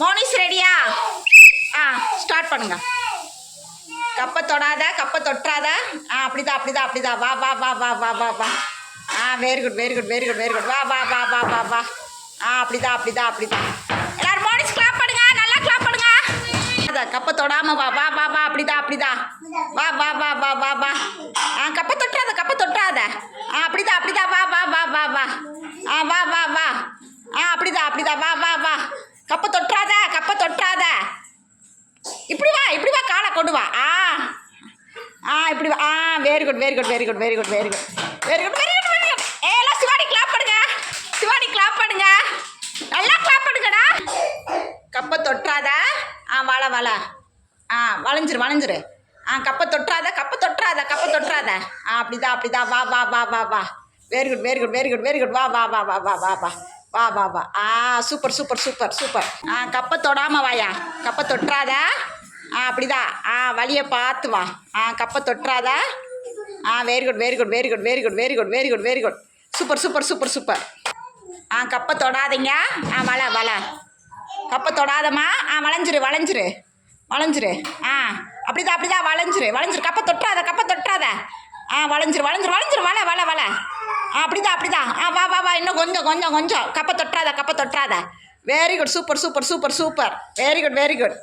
மோனிஸ் ரெடியா ஆ ஸ்டார்ட் பண்ணுங்க கப்பை தொடாத கப்பை தொட்டாத ஆ அப்படிதான் அப்படிதான் அப்படிதான் வா வா வா வா வா வா வா ஆ very good very good very good very good வா வா வா வா வா வா ஆ அப்படிதான் அப்படிதான் அப்படிதான் எல்லாரும் மோனிஸ் கிளாப் பண்ணுங்க நல்லா கிளாப் பண்ணுங்க அதான் கப்பை தொடாம வா வா வா வா அப்படிதான் அப்படிதான் வா வா வா வா வா வா ஆ கப்பை தொட்டுறாத கப்பை தொட்டுறாத ஆ அப்படிதான் அப்படிதான் வா வா வா வா வா ஆ வா வா வா ஆ அப்படிதான் அப்படிதான் வா வா வா கொண்டு வா ஆ. ஆ இப்படி வா. ஆ very good very good very good very good very good very good very good very good ஏ எல்லாம் சிவானி கிளாப் பண்ணுங்க. சிவானி கிளாப் பண்ணுங்க. நல்லா கிளாப் பண்ணுங்கடா. கப்பை தொட்டுறாத ஆ வள வள ஆ வளைஞ்சிரு வளைஞ்சிரு. ஆ கப்பை தொட்டுறாத கப்பை தொட்டுறாத கப்பை தொட்டுறாத ஆ அப்படிதான் அப்படிதான் வா வா வா வா வா. Very good very good very good very good வா வா வா வா வா வா வா. வா வா வா. ஆ சூப்பர் சூப்பர் சூப்பர் சூப்பர் ஆ கப்பை தொடாம வாயா. கப்பை தொட்டுறாத ஆ அப்படிதான் ஆ வழியை பார்த்து வா. ஆ கப்பை தொட்டுறாதா? ஆ very good very good very good very good very good very good very good super super super super ஆ கப்பை தொடாதீங்க. ஆ வள வள. கப்பை தொடாதம்மா. ஆ வளைஞ்சிரு வளைஞ்சிரு. வளைஞ்சிரு. ஆ அப்படிதான் அப்படிதான் வளைஞ்சிரு வளைஞ்சிரு. கப்பை தொட்டுறாத கப்பை தொட்டுறாத. ஆ வளைஞ்சிரு வளைஞ்சிரு வளைஞ்சிரு வள வள வள. ஆ அப்படிதான் அப்படிதான் ஆ வா வா வா. இன்னும் கொஞ்சம் கொஞ்சம் கொஞ்சம். கப்பை தொட்டுறாத கப்பை தொட்டுறாத. Very good super super super super very good very good